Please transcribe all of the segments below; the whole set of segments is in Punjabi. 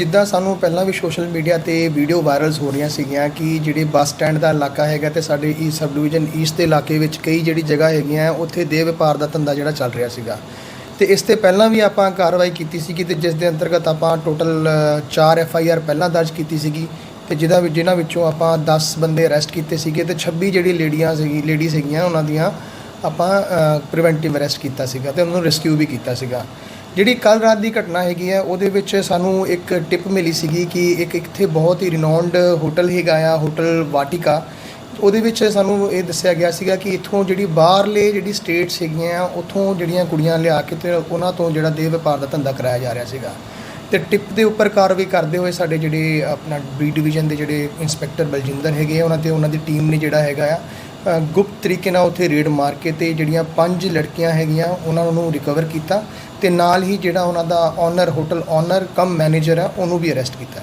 ਜਿੱਦਾਂ ਸਾਨੂੰ ਪਹਿਲਾਂ ਵੀ ਸੋਸ਼ਲ ਮੀਡੀਆ ਤੇ ਵੀਡੀਓ ਵਾਇਰਲਸ ਹੋ ਰਹੀਆਂ ਸੀਗੀਆਂ ਕਿ ਜਿਹੜੇ ਬੱਸ ਸਟੈਂਡ ਦਾ ਇਲਾਕਾ ਹੈਗਾ ਤੇ ਸਾਡੇ ਈ ਸਬ ਡਿਵੀਜ਼ਨ ਈਸਟ ਦੇ ਇਲਾਕੇ ਵਿੱਚ ਕਈ ਜਿਹੜੀ ਜਗ੍ਹਾ ਹੈਗੀਆਂ, ਉੱਥੇ ਦੇ ਵਪਾਰ ਦਾ ਧੰਦਾ ਜਿਹੜਾ ਚੱਲ ਰਿਹਾ ਸੀਗਾ। ਤੇ ਇਸ ਤੇ ਪਹਿਲਾਂ ਵੀ ਆਪਾਂ ਕਾਰਵਾਈ ਕੀਤੀ ਸੀਗੀ ਤੇ ਜਿਸ ਦੇ ਅੰਤਰਗਤ ਆਪਾਂ ਟੋਟਲ 4 ਐਫ ਆਈ ਆਰ ਪਹਿਲਾਂ ਦਰਜ ਕੀਤੀ ਸੀਗੀ ਤੇ ਜਿਹਦਾ ਵਿੱਚ ਜਿਨ੍ਹਾਂ ਵਿੱਚੋਂ ਆਪਾਂ 10 ਬੰਦੇ ਅਰੈਸਟ ਕੀਤੇ ਸੀਗੇ ਤੇ 26 ਜਿਹੜੀ ਲੇਡੀਆਂ ਸੀਗੀ ਲੇਡੀ ਸੀਗੀਆਂ ਉਹਨਾਂ ਦੀਆਂ ਆਪਾਂ ਪ੍ਰੀਵੈਂਟਿਵ ਅਰੈਸਟ ਕੀਤਾ ਸੀਗਾ ਤੇ ਉਹਨਾਂ ਨੂੰ ਰੈਸਕਿਊ ਵੀ ਕੀਤਾ ਸੀਗਾ। ਜਿਹੜੀ ਕੱਲ ਰਾਤ ਦੀ ਘਟਨਾ ਹੈਗੀ ਹੈ, ਉਹਦੇ ਵਿੱਚ ਸਾਨੂੰ ਇੱਕ ਟਿਪ ਮਿਲੀ ਸੀਗੀ ਕਿ ਇੱਕ ਇੱਥੇ ਬਹੁਤ ਹੀ ਰਿਨਾਉਂਡ ਹੋਟਲ ਹੈਗਾ ਆ ਹੋਟਲ ਵਾਟਿਕਾ ਉਹਦੇ ਵਿੱਚ ਸਾਨੂੰ ਇਹ ਦੱਸਿਆ ਗਿਆ ਸੀਗਾ ਕਿ ਇੱਥੋਂ ਜਿਹੜੀ ਬਾਹਰਲੇ ਜਿਹੜੀ ਸਟੇਟਸ ਹੈਗੀਆਂ ਆ ਉੱਥੋਂ ਜਿਹੜੀਆਂ ਕੁੜੀਆਂ ਲਿਆ ਕੇ ਤੇ ਉਹਨਾਂ ਤੋਂ ਜਿਹੜਾ ਦੇਹ ਵਪਾਰ ਦਾ ਧੰਦਾ ਕਰਾਇਆ ਜਾ ਰਿਹਾ ਸੀਗਾ। ਤੇ ਟਿਪ ਦੇ ਉੱਪਰ ਕਾਰਵਾਈ ਕਰਦੇ ਹੋਏ ਸਾਡੇ ਜਿਹੜੇ ਆਪਣਾ ਬੀ ਡਿਵੀਜ਼ਨ ਦੇ ਜਿਹੜੇ ਇੰਸਪੈਕਟਰ ਬਲਜਿੰਦਰ ਹੈਗੇ ਆ, ਉਹਨਾਂ ਤੇ ਉਹਨਾਂ ਦੀ ਟੀਮ ਨੇ ਜਿਹੜਾ ਹੈਗਾ ਆ ਗੁਪਤ ਤਰੀਕੇ ਨਾਲ ਉੱਥੇ ਰੇਡ ਮਾਰ ਕੇ ਤੇ ਜਿਹੜੀਆਂ ਪੰਜ ਲੜਕੀਆਂ ਹੈਗੀਆਂ, ਉਹਨਾਂ ਨੂੰ ਰਿਕਵਰ ਕੀਤਾ ਤੇ ਨਾਲ ਹੀ ਜਿਹੜਾ ਉਹਨਾਂ ਦਾ owner hotel owner cum manager ਆ ਉਹਨੂੰ ਵੀ ਅਰੈਸਟ ਕੀਤਾ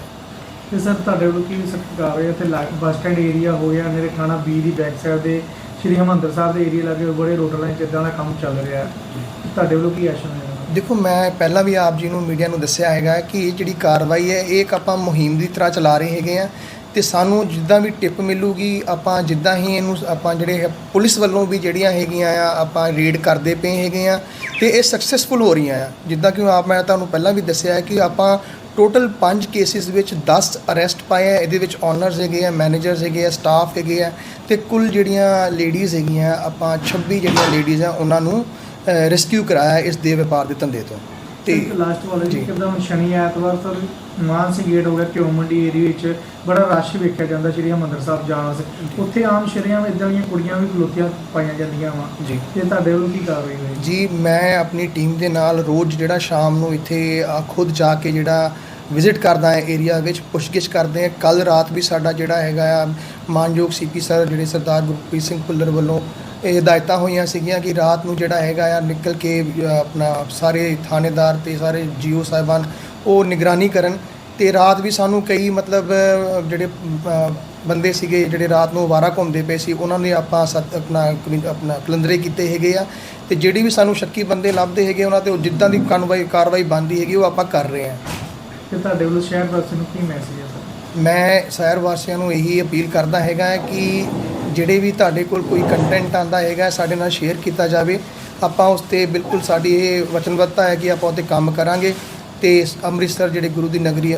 ਤੇ ਸਰ ਤੁਹਾਡੇ ਵੱਲੋਂ ਕੀ ਸਖਤ ਕਾਰਵਾਈ ਇੱਥੇ ਲਾ- ਬੱਸ ਸਟੈਂਡ ਏਰੀਆ ਹੋ ਗਿਆ ਮੇਰੇ ਥਾਣਾ ਬੀ ਦੀ ਬੈਕ ਸਾਈਡ ਦੇ ਸ਼੍ਰੀ ਹਰਿਮੰਦਰ ਸਾਹਿਬ ਦੇ ਏਰੀਆ ਲਾਗੇ ਬੜੇ ਰੋਡਲਾਂ 'ਚ ਇੱਦਾਂ ਦਾ ਕੰਮ ਚੱਲ ਰਿਹਾ ਹੈ। ਤੁਹਾਡੇ ਵੱਲੋਂ ਕੀ ਐਕਸ਼ਨ ਹੋਇਆ? ਦੇਖੋ ਮੈਂ ਪਹਿਲਾਂ ਵੀ ਆਪ ਜੀ ਨੂੰ ਮੀਡੀਆ ਨੂੰ ਦੱਸਿਆ ਹੈਗਾ ਕਿ ਇਹ ਜਿਹੜੀ ਕਾਰਵਾਈ ਹੈ ਇਹ ਇੱਕ ਆਪਾਂ ਮੁਹਿੰਮ ਦੀ ਤਰ੍ਹਾਂ ਚਲਾ ਰਹੇ ਹੈਗੇ ਆ। ਤੇ ਸਾਨੂੰ ਜਿੱਦਾਂ ਵੀ ਟਿਪ ਮਿਲੂਗੀ, ਆਪਾਂ ਜਿੱਦਾਂ ਹੀ ਇਹਨੂੰ ਆਪਾਂ ਜਿਹੜੇ ਪੁਲਿਸ ਵੱਲੋਂ ਵੀ ਜਿਹੜੀਆਂ ਹੈਗੀਆਂ ਆ, ਆਪਾਂ ਰੇਡ ਕਰਦੇ ਪਏ ਹੈਗੇ ਆ ਤੇ ਇਹ ਸਕਸੈਸਫੁਲ ਹੋ ਰਹੀਆਂ ਆ। ਜਿੱਦਾਂ ਕਿ ਆਪ ਮੈਂ ਤੁਹਾਨੂੰ ਪਹਿਲਾਂ ਵੀ ਦੱਸਿਆ ਹੈ ਕਿ ਆਪਾਂ ਟੋਟਲ 5 ਕੇਸਿਸ ਵਿੱਚ 10 ਅਰੈਸਟ ਪਾਏ ਆ। ਇਹਦੇ ਵਿੱਚ ਓਨਰਸ ਹੈਗੇ ਆ ਮੈਨੇਜਰਸ ਹੈਗੇ ਆ ਸਟਾਫ ਹੈਗੇ ਆ ਤੇ ਕੁੱਲ ਜਿਹੜੀਆਂ ਲੇਡੀਜ਼ ਹੈਗੀਆਂ, ਆਪਾਂ 26 ਜਿਹੜੀਆਂ ਲੇਡੀਜ਼ ਆ, ਉਹਨਾਂ ਨੂੰ ਰੈਸਕਿਊ ਕਰਾਇਆ ਇਸ ਦੇ ਵਪਾਰ ਦੇ ਧੰਦੇ ਤੋਂ। ਤੇ ਲਾਸਟ ਵਾਲਾ ਜੀ ਜੀ। ਕਿਦਾਂ ਹੁਣ ਸ਼ਨੀ ਐਤਵਾਰ ਸਰ ਮਾਨਸੀ ਗੇਟ ਹੋ ਗਿਆ ਕਿਉਂ ਮੰਡੀ ਏਰੀਆ ਵਿੱਚ। ਬੜਾ ਰਸ਼ ਵੇਖਿਆ ਜਾਂਦਾ ਸ਼੍ਰੀ ਹਰਿਮੰਦਰ ਸਾਹਿਬ ਜਾਣ ਵਾਸਤੇ। ਉੱਥੇ ਆਮ ਸ਼ਰਿਆਂ ਵਿੱਚ ਇਦਾਂ ਦੀਆਂ ਕੁੜੀਆਂ ਵੀ ਖਲੋਤੀਆਂ ਪਾਈਆਂ ਜਾਂਦੀਆਂ ਵਾ। ਜੀ। ਤੇ ਤੁਹਾਡੇ ਵੱਲੋਂ ਕੀ ਕਾਰਵਾਈ ਹੋਈ? ਜੀ ਮੈਂ ਆਪਣੀ ਟੀਮ ਦੇ ਨਾਲ ਰੋਜ਼ ਜਿਹੜਾ ਸ਼ਾਮ ਨੂੰ ਇੱਥੇ ਖੁਦ ਜਾ ਕੇ ਜਿਹੜਾ ਵਿਜ਼ਿਟ ਕਰਦਾ ਹੈ ਏਰੀਆ ਵਿੱਚ ਪੁੱਛਗਿੱਛ ਕਰਦੇ ਹਾਂ। ਕੱਲ ਰਾਤ ਵੀ ਸਾਡਾ ਜਿਹੜਾ ਹੈਗਾ ਆ ਮਾਨਯੋਗ ਸੀਪੀ ਸਰ ਜਿਹੜੇ ਸਰਦਾਰ ਗੁਰਪ੍ਰੀਤ ਸਿੰਘ ਭੁੱਲਰ ਵੱਲੋਂ ਇਹ ਹਦਾਇਤਾਂ ਹੋਈਆਂ ਸੀਗੀਆਂ ਕਿ ਰਾਤ ਨੂੰ ਜਿਹੜਾ ਹੈਗਾ ਆ ਨਿਕਲ ਕੇ ਆਪਣਾ ਸਾਰੇ ਥਾਣੇਦਾਰ ਤੇ ਸਾਰੇ ਜੀਓ ਸਾਹਿਬਾਨ ਉਹ ਨਿਗਰਾਨੀ ਕਰਨ ਤੇ ਰਾਤ ਵੀ ਸਾਨੂੰ ਕਈ ਮਤਲਬ ਜਿਹੜੇ ਬੰਦੇ ਸੀਗੇ ਜਿਹੜੇ ਰਾਤ ਨੂੰ ਵਾਰਾ ਘੁੰਮਦੇ ਪਏ ਸੀ ਉਹਨਾਂ ਨੇ ਆਪਾਂ ਆਪਣਾ ਆਪਣਾ ਕਲੰਦਰੇ ਕੀਤੇ ਹੈਗੇ ਆ ਤੇ ਜਿਹੜੀ ਵੀ ਸਾਨੂੰ ਸ਼ੱਕੀ ਬੰਦੇ ਲੱਭਦੇ ਹੈਗੇ ਉਹਨਾਂ ਤੇ ਉਹ ਜਿੱਦਾਂ ਦੀ ਕਾਰਵਾਈ ਕਾਰਵਾਈ ਬਣਦੀ ਹੈਗੀ ਉਹ ਆਪਾਂ ਕਰ ਰਹੇ ਹਾਂ। ਤੇ ਤੁਹਾਡੇ ਵੱਲੋਂ ਸ਼ਹਿਰ ਵਾਸੀਆਂ ਨੂੰ ਕੀ ਮੈਸੇਜ ਹੈ ਮੈਂ ਸ਼ਹਿਰ ਵਾਸੀਆਂ ਨੂੰ ਇਹੀ ਅਪੀਲ ਕਰਦਾ ਹੈਗਾ ਕਿ ਜਿਹੜੇ ਵੀ ਤੁਹਾਡੇ ਕੋਲ ਕੋਈ ਕੰਟੈਂਟ ਆਂਦਾ ਹੈਗਾ, ਸਾਡੇ ਨਾਲ ਸ਼ੇਅਰ ਕੀਤਾ ਜਾਵੇ, ਆਪਾਂ ਉਸ ਤੇ ਬਿਲਕੁਲ ਸਾਡੀ ਇਹ ਵਚਨਬੱਧਤਾ ਹੈ ਕਿ ਆਪਾਂ ਉਹ ਤੇ ਕੰਮ ਕਰਾਂਗੇ। ਤੇ ਅੰਮ੍ਰਿਤਸਰ, ਜਿਹੜੇ ਗੁਰੂ ਦੀ ਨਗਰੀ ਹੈ